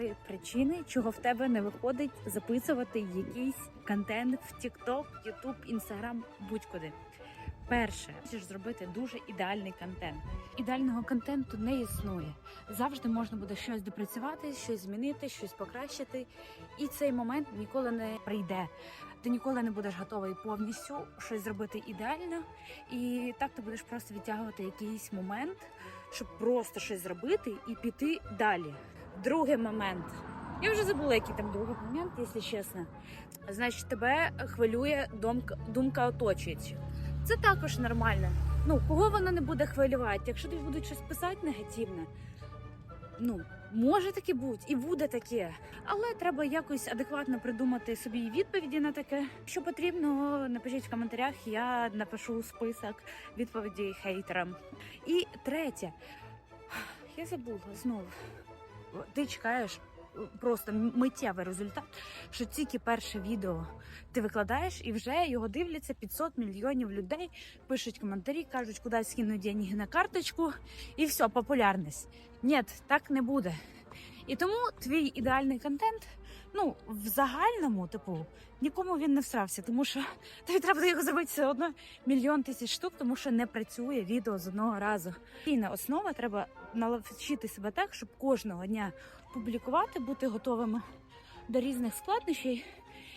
три причини, чого в тебе не виходить записувати якийсь контент в TikTok, YouTube, Instagram, будь-куди. Перше, хочеш зробити дуже ідеальний контент. Ідеального контенту не існує. Завжди можна буде щось допрацювати, щось змінити, щось покращити. І цей момент ніколи не прийде. Ти ніколи не будеш готовий повністю щось зробити ідеально, і так ти будеш просто відтягувати якийсь момент, щоб просто щось зробити і піти далі. Другий момент. Я вже забула, який там другий момент, якщо чесно. Значить, тебе хвилює думка, думка оточуючих. Це також нормально. Ну, кого вона не буде хвилювати? Якщо тобі будуть щось писати негативне, ну, може таке бути, і буде таке. Але треба якось адекватно придумати собі відповіді на таке. Що потрібно, напишіть в коментарях, я напишу список відповідей хейтерам. І третє, я забула знову. Ти чекаєш просто миттєвий результат, що тільки перше відео ти викладаєш, і вже його дивляться 500 мільйонів людей, пишуть коментарі, кажуть, куди скинуть деньги на карточку, і все, популярність. Ні, так не буде. І тому твій ідеальний контент, ну, в загальному, типу, нікому він не всрався, тому що тобі треба його зробити все одно мільйон тисяч штук, тому що не працює відео з одного разу. Вільна основа треба наловчити себе так, щоб кожного дня публікувати, бути готовими до різних складнощів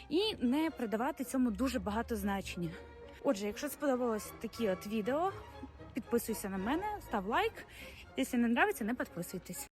і не придавати цьому дуже багато значення. Отже, якщо сподобалось такі от відео, підписуйся на мене, став лайк. Якщо не подобається, не підписуйтесь.